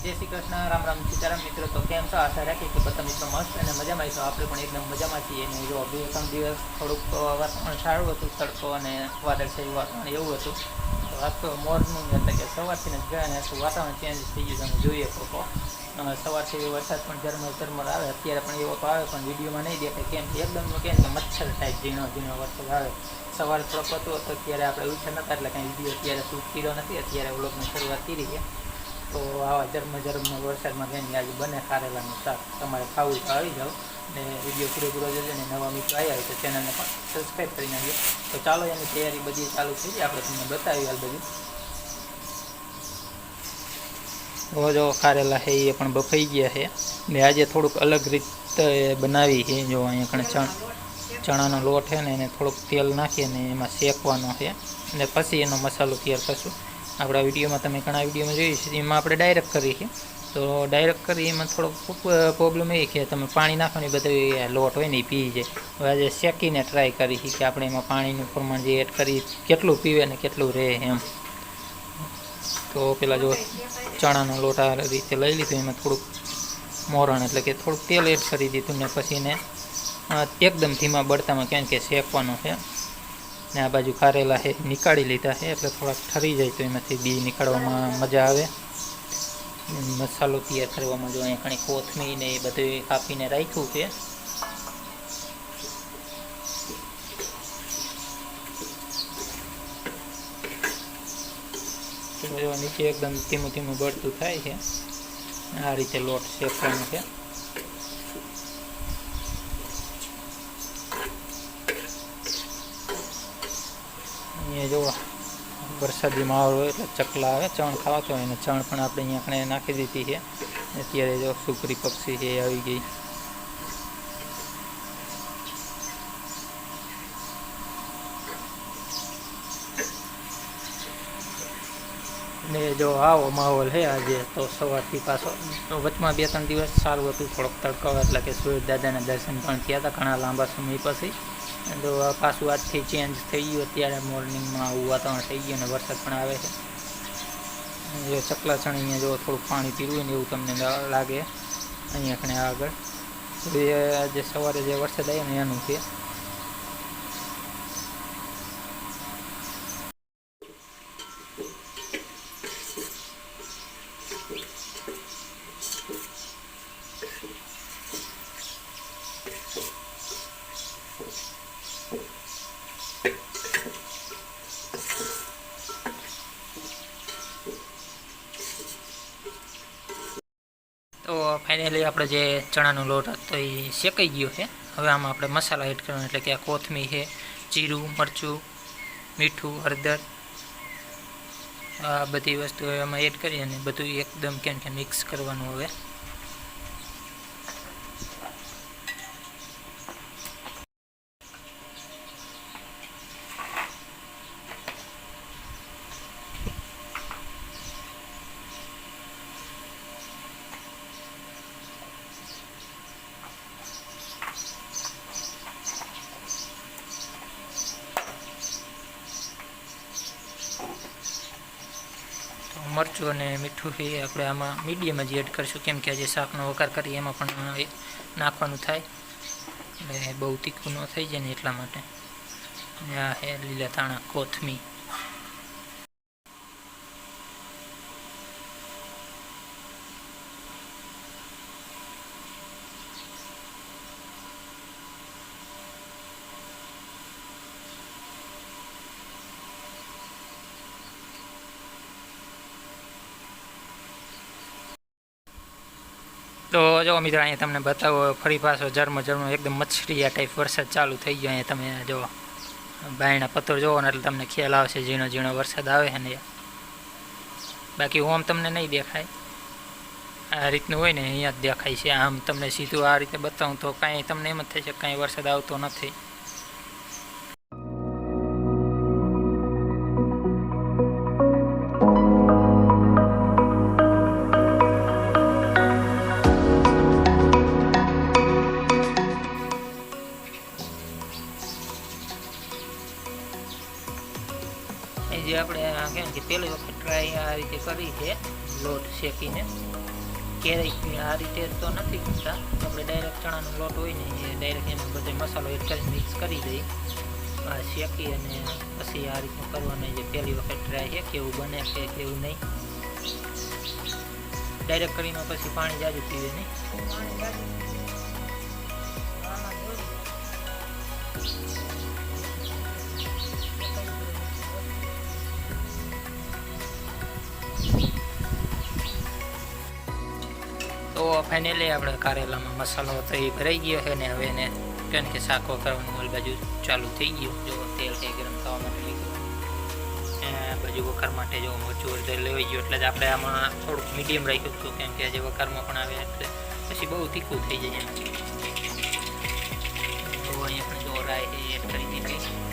જય શ્રી કૃષ્ણ, રામ રામ સીતારામ મિત્રો. તો કેમ છો? આશા રાખી કે બધા મિત્રો મસ્ત અને મજામાં છો આપણે પણ એકદમ મજામાં છીએ. અને જો બે ત્રણ દિવસ થોડુંક વાતાવરણ સારું હતું, તડકો અને વાદળશાહી વાતાવરણ એવું હતું. તો આજ તો મોરનું એટલે કે સવારથી જ ગયા અને આખું વાતાવરણ ચેન્જ થઈ ગયું તમે જોઈએ તો સવારથી વરસાદ પણ ઝરમર ઝરમર આવે. અત્યારે પણ એવો તો આવે, પણ વિડીયોમાં નહીં દેખાય. કેમ એકદમ કે મચ્છર ટાઈપ ઝીણો ઝીણો વરસાદ આવે. સવારે થોડોક હતો, અત્યારે આપણે ઉઠ્યા નતા એટલે કાંઈ વીડિયો અત્યારે શૂટ નથી. અત્યારે વ્લોગની શરૂઆત કરી છે. તો આવા જર્મ જર્મ વરસાદમાં ઘણી આજે બને ખારેલાનું શાક. તમારે ખાવું તો આવી જાઓ. ને વીડિયો પૂરેપૂરો જશે ને નવા મિત્રો આવ્યા હોય તો ચેનલને પણ સબસ્ક્રાઈબ કરી નાખજો. તો ચાલો એની તૈયારી બધી ચાલુ થઈ જાય આપણે તમને બતાવી હાલ બધું. જો ખારેલા છે એ પણ બફાઈ ગયા છે. ને આજે થોડુંક અલગ રીતે બનાવી છે. જો અહીંયા કણે ચણ, ચણાનો લોટ છે ને એને થોડુંક તેલ નાખીને એમાં શેકવાનો છે. અને પછી એનો મસાલો તૈયાર કરશું. આપણા વિડીયોમાં તમે ઘણા વિડીયોમાં જોઈએ છે, એમાં આપણે ડાયરેક્ટ કરી છીએ. તો ડાયરેક્ટ કરી એમાં થોડોક પ્રોબ્લેમ એ કે તમે પાણી નાખવાની બધી લોટ હોય ને એ પી જાય. હવે આજે શેકીને ટ્રાય કરી છે કે આપણે એમાં પાણીનું પ્રમાણ જે એડ કરી કેટલું પીવે ને કેટલું રહે એમ. તો પેલા જો ચણાનો લોટ આ રીતે લઈ લીધું, એમાં થોડુંક મોરણ એટલે કે થોડુંક તેલ એડ કરી દીધું ને પછી એને એકદમ ધીમા બળતામાં કેમ કે શેકવાનું છે. ને આ બાજુ ખારેલા છે નીકાળી લીધા છે એટલે થોડાક ઠરી જાય તો એમાંથી બી નીકાળવામાં મજા આવે. મસાલો તૈયાર કરવામાં જો અહીંયા ઘણી કોથમીર ને એ બધું કાપીને રાખ્યું છે. નીચે એકદમ ધીમું ધીમું બળતું થાય છે. આ રીતે લોટ શેકવાનો છે. અહીંયા જો વરસાદી માહોલ હોય એટલે ચકલા આવે, ચણ ખાવાતો હોય અને ચણ પણ આપણે અહીંયા આપણે નાખી દીધી છે. અત્યારે જો સુકરી પક્ષી છે આવી ગઈ. ને જો આવો માહોલ છે આજે, તો સવારથી પાછો વચમાં બે ત્રણ દિવસ સારું હતું, થોડોક તડકો એટલે કે સૂર્ય દાદાના દર્શન પણ થયા હતા ઘણા લાંબા સમય પછી. તો આ પાછું આજથી ચેન્જ થઈ ગયું. અત્યારે મોર્નિંગમાં આવું વાતાવરણ થઈ ગયું અને વરસાદ પણ આવે છે. જે ચકલા ચણ અહીંયા જો થોડુંક પાણી હોય ને એવું તમને લાગે. અહીંયા કણે આગળ. આજે સવારે જે વરસાદ આવ્યો ને એનું છે. તો ફાઇનલી આપણે જે ચણાનો લોટ હતો એ શેકાઈ ગયો છે. હવે આમાં આપણે મસાલા એડ કરવાનો એટલે કે આ કોથમી છે, જીરું, મરચું, મીઠું, હળદર, આ બધી વસ્તુ એમાં એડ કરી અને બધું એકદમ કેમ કે મિક્સ કરવાનું હવે તો મરચું અને મીઠું એ આપણે આમાં મીડિયમ જ એડ કરીશું. કેમ કે આજે શાકનો વઘાર કરીએ, એમાં પણ નાખવાનું થાય. એટલે બહુ તીખું ન થઈ જાય ને એટલા માટે. આ હે લીલા તાણા કોથમી તો જો મિત્રો, અહીંયા તમને બતાવો ફરી પાછો જર્મ જર્મ એકદમ મચ્છરીયા ટાઈપ વરસાદ ચાલુ થઈ ગયો. અહીંયા તમે જો બાયણા પથ્થર જોવો ને એટલે તમને ખ્યાલ આવશે ઝીણો ઝીણો વરસાદ આવે છે ને બાકી ઓમ તમને નહીં દેખાય. આ રીતનું હોય ને, અહીંયા જ દેખાય છે. આમ તમને સીધું આ રીતે બતાવું તો કાંઈ તમને એમ જ છે કાંઈ વરસાદ આવતો નથી. પહેલી વખત ટ્રાય આ રીતે કરી છે. લોટ શેકીને. ક્યારેય આ રીતે તો નથી કરતા. આપણે ડાયરેક્ટ ચણાનો લોટ હોય ને, એ ડાયરેક્ટ એનો બધો મસાલો એડ કરી મિક્સ કરી દઈ આ શેકી અને પછી આ રીતનું કરવાનું જે પહેલી વખત ટ્રાય છે, કેવું બને કે કેવું નહીં. ડાયરેક્ટ કરીને પછી પાણી જાજુ પીવે નહીં. તો ફાઇનલી આપણે કારેલામાં મસાલો તો એ ભરાઈ ગયો છે ને હવે એને કારણ કે શાકો કરવાનું ઓલી બાજુ ચાલુ થઈ ગયું. જો તેલ કંઈ ગરમ થવા માટે ગયું એ બાજુ વઘાર માટે જો મરચું હળદર લેવાઈ ગયું. એટલે જ આપણે આમાં થોડુંક મીડિયમ રાખ્યું હતું, કેમ કે આજે વઘારમાં પણ આવે એટલે પછી બહુ તીખું થઈ જાય એમ. તો અહીંયા પણ જો એ એડ કરી દીધી.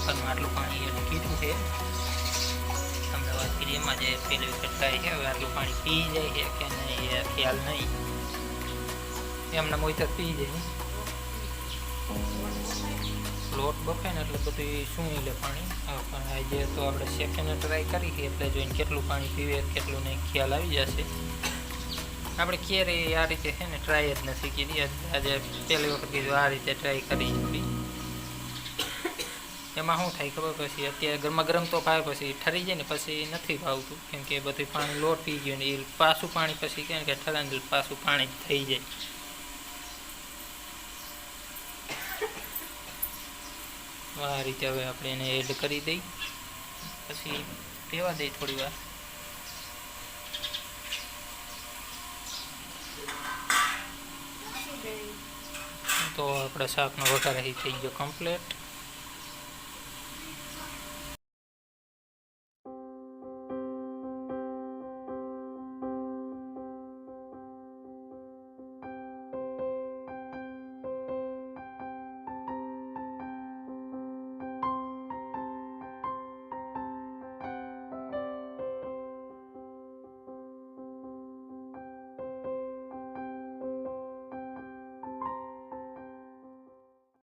વખતમાં આટલું પાણી એડ કીધું છે. અમદાવાદ એમાં જે પેલી થાય છે, હવે આટલું પાણી પી જાય છે, કે નહીં એ ખ્યાલ નહીં. એમને મોઈતર પી જાય. લોટ બફે ને એટલે બધું શું લે પાણી. પણ આજે તો આપણે સેકન્ડ ટ્રાય કરી હતી એટલે જોઈને કેટલું પાણી પીવે, કેટલું નહીં, ખ્યાલ આવી જશે. આપણે ક્યારેય આ રીતે છે ને ટ્રાય જ નથી કીધી. આજે પહેલી વખત કીધું, આ રીતે ટ્રાય કરી એમાં શું થાય ખબર પછી? અત્યારે ગરમા ગરમ તો ભાવે, પછી ઠરી જાય ને, પછી નથી ભાવતું. કેમ કે બધું પાણી લોટ પી ગયું ને એ પાછું પાણી પછી કેમ કે ઠરાને પાછું પાણી થઈ જાય. આ રીતે હવે આપણે એને એડ કરી દઈ. પછી રહેવા દઈ થોડી વાર. તો આપણા શાકનો વઘાર થઈ ગયો કમ્પ્લીટ